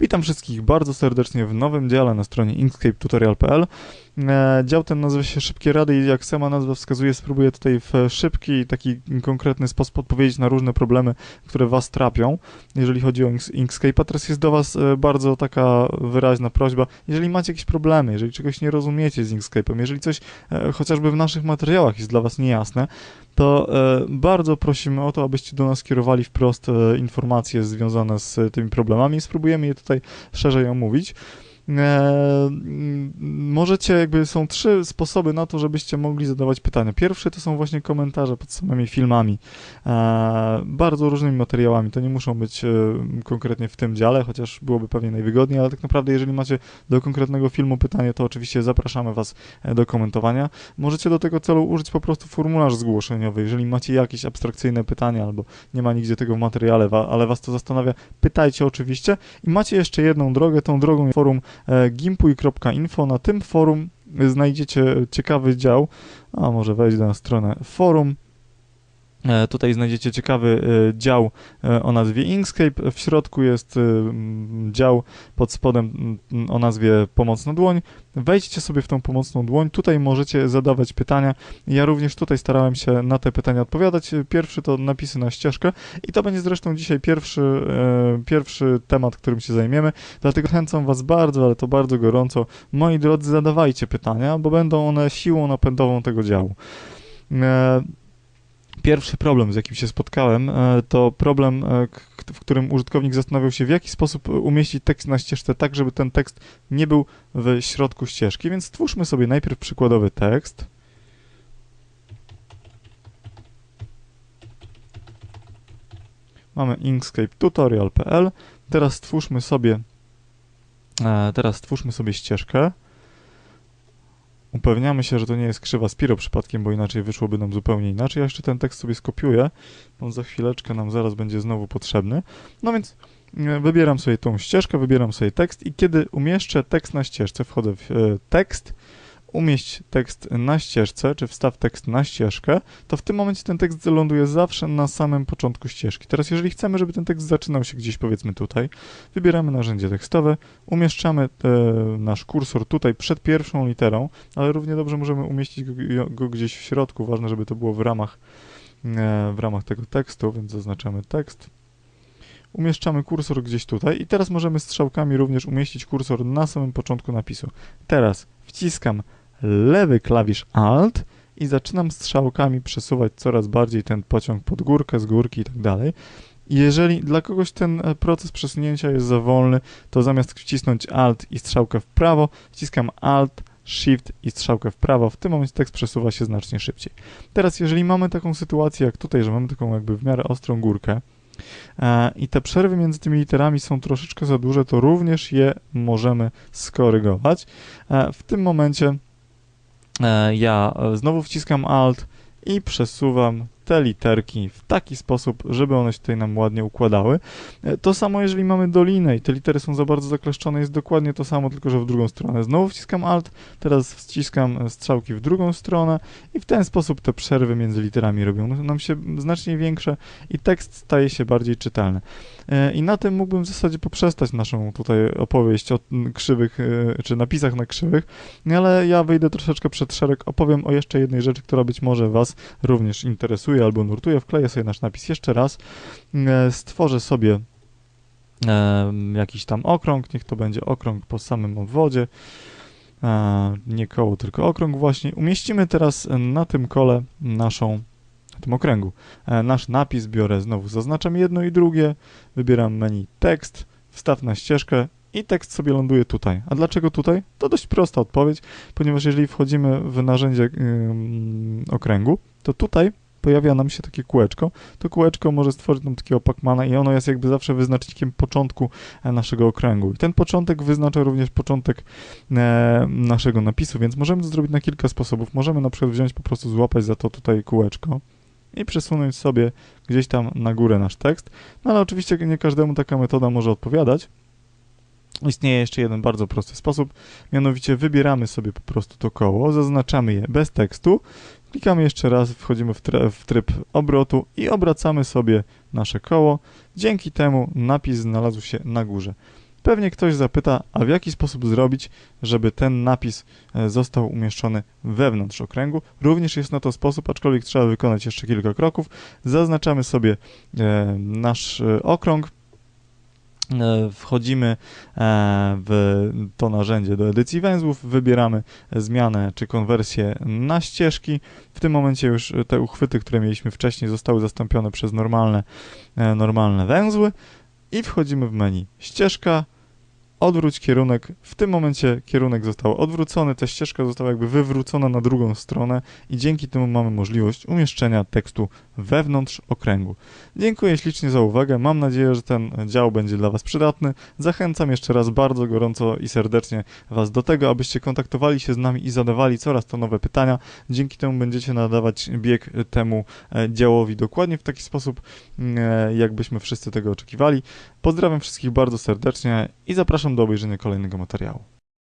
Witam wszystkich bardzo serdecznie w nowym dziale na stronie inkscape.tutorial.pl. E, dział ten nazywa się Szybkie Rady i jak sama nazwa wskazuje, spróbuję tutaj w szybki, taki konkretny sposób odpowiedzieć na różne problemy, które Was trapią, jeżeli chodzi o Inkscape. A teraz jest do Was e, bardzo taka wyraźna prośba, jeżeli macie jakieś problemy, jeżeli czegoś nie rozumiecie z Inkscape'em, jeżeli coś e, chociażby w naszych materiałach jest dla Was niejasne, to bardzo prosimy o to, abyście do nas kierowali wprost informacje związane z tymi problemami. Spróbujemy je tutaj szerzej omówić. E, możecie, jakby są trzy sposoby na to, żebyście mogli zadawać pytania. Pierwszy to są właśnie komentarze pod samymi filmami, e, bardzo różnymi materiałami. To nie muszą być e, konkretnie w tym dziale, chociaż byłoby pewnie najwygodniej, ale tak naprawdę, jeżeli macie do konkretnego filmu pytanie, to oczywiście zapraszamy Was do komentowania. Możecie do tego celu użyć po prostu formularz zgłoszeniowy. Jeżeli macie jakieś abstrakcyjne pytania albo nie ma nigdzie tego w materiale, ale Was to zastanawia, pytajcie oczywiście. I macie jeszcze jedną drogę, tą drogą forum gimpuj.info. Na tym forum znajdziecie ciekawy dział, a może wejść na stronę forum. E, tutaj znajdziecie ciekawy e, dział o nazwie Inkscape. W środku jest dział pod spodem o nazwie Pomocna dłoń. Wejdźcie sobie w tą pomocną dłoń, tutaj możecie zadawać pytania. Ja również tutaj starałem się na te pytania odpowiadać. Pierwszy to napisy na ścieżkę i to będzie zresztą dzisiaj pierwszy, e, pierwszy temat, którym się zajmiemy. Dlatego chęcam Was bardzo, ale to bardzo gorąco. Moi drodzy, zadawajcie pytania, bo będą one siłą napędową tego działu. E, pierwszy problem, z jakim się spotkałem, e, to problem, e, w którym użytkownik zastanawiał się, w jaki sposób umieścić tekst na ścieżce, tak żeby ten tekst nie był w środku ścieżki. Więc stwórzmy sobie najpierw przykładowy tekst. Mamy inkscape tutorial.pl. Teraz stwórzmy sobie e, teraz stwórzmy sobie ścieżkę. Upewniamy się, że to nie jest krzywa Spiro przypadkiem, bo inaczej wyszłoby nam zupełnie inaczej. Ja jeszcze ten tekst sobie skopiuję, on za chwileczkę nam zaraz będzie znowu potrzebny. No więc e, wybieram sobie tą ścieżkę, wybieram sobie tekst i kiedy umieszczę tekst na ścieżce, wchodzę w e, tekst, umieść tekst na ścieżce, czy wstaw tekst na ścieżkę, to w tym momencie ten tekst ląduje zawsze na samym początku ścieżki. Teraz jeżeli chcemy, żeby ten tekst zaczynał się gdzieś powiedzmy tutaj, wybieramy narzędzie tekstowe, umieszczamy e, nasz kursor tutaj przed pierwszą literą, ale równie dobrze możemy umieścić go, go gdzieś w środku, ważne, żeby to było w ramach, e, w ramach tego tekstu, więc zaznaczamy tekst. Umieszczamy kursor gdzieś tutaj i teraz możemy strzałkami również umieścić kursor na samym początku napisu. Teraz wciskam lewy klawisz Alt i zaczynam strzałkami przesuwać coraz bardziej ten pociąg pod górkę, z górki i tak dalej. Jeżeli dla kogoś ten e, proces przesunięcia jest za wolny, to zamiast wcisnąć Alt i strzałkę w prawo, wciskam Alt, Shift i strzałkę w prawo. W tym momencie tekst przesuwa się znacznie szybciej. Teraz, jeżeli mamy taką sytuację jak tutaj, że mamy taką jakby w miarę ostrą górkę, e, i te przerwy między tymi literami są troszeczkę za duże, to również je możemy skorygować. E, w tym momencie ja e, znowu wciskam Alt i przesuwam te literki w taki sposób, żeby one się tutaj nam ładnie układały. E, to samo, jeżeli mamy dolinę i te litery są za bardzo zakleszczone, jest dokładnie to samo, tylko że w drugą stronę. Znowu wciskam Alt, teraz wciskam strzałki w drugą stronę i w ten sposób te przerwy między literami robią nam się znacznie większe i tekst staje się bardziej czytelny. E, I na tym mógłbym w zasadzie poprzestać naszą tutaj opowieść o krzywych, e, czy napisach na krzywych, ale ja wyjdę troszeczkę przed szereg, opowiem o jeszcze jednej rzeczy, która być może Was również interesuje, albo nurtuje, wkleję sobie nasz napis jeszcze raz, e, stworzę sobie e, jakiś tam okrąg, niech to będzie okrąg po samym obwodzie, e, nie koło, tylko okrąg właśnie. Umieścimy teraz na tym kole naszą, na tym okręgu, nasz napis, biorę znowu, zaznaczam jedno i drugie, wybieram menu tekst, wstaw na ścieżkę i tekst sobie ląduje tutaj. A dlaczego tutaj? To dość prosta odpowiedź, ponieważ jeżeli wchodzimy w narzędzie yy, okręgu, to tutaj pojawia nam się takie kółeczko, to kółeczko może stworzyć nam takiego pacmana i ono jest jakby zawsze wyznacznikiem początku e, naszego okręgu. I ten początek wyznacza również początek e, naszego napisu, więc możemy to zrobić na kilka sposobów. Możemy na przykład wziąć po prostu, złapać za to tutaj kółeczko i przesunąć sobie gdzieś tam na górę nasz tekst. No ale oczywiście nie każdemu taka metoda może odpowiadać. Istnieje jeszcze jeden bardzo prosty sposób, mianowicie wybieramy sobie po prostu to koło, zaznaczamy je bez tekstu, Klikamy jeszcze raz, wchodzimy w, w, tryb obrotu i obracamy sobie nasze koło. Dzięki temu napis znalazł się na górze. Pewnie ktoś zapyta, a w jaki sposób zrobić, żeby ten napis e, został umieszczony wewnątrz okręgu. Również jest na to sposób, aczkolwiek trzeba wykonać jeszcze kilka kroków. Zaznaczamy sobie e, nasz e, okrąg, wchodzimy e, w to narzędzie do edycji węzłów, wybieramy zmianę czy konwersję na ścieżki. W tym momencie już te uchwyty, które mieliśmy wcześniej, zostały zastąpione przez normalne, e, normalne węzły i wchodzimy w menu ścieżka, odwróć kierunek. W tym momencie kierunek został odwrócony, ta ścieżka została jakby wywrócona na drugą stronę i dzięki temu mamy możliwość umieszczenia tekstu wewnątrz okręgu. Dziękuję ślicznie za uwagę. Mam nadzieję, że ten dział będzie dla Was przydatny. Zachęcam jeszcze raz bardzo gorąco i serdecznie Was do tego, abyście kontaktowali się z nami i zadawali coraz to nowe pytania. Dzięki temu będziecie nadawać bieg temu e, działowi dokładnie w taki sposób, e, jakbyśmy wszyscy tego oczekiwali. Pozdrawiam wszystkich bardzo serdecznie i zapraszam do obejrzenia kolejnego materiału.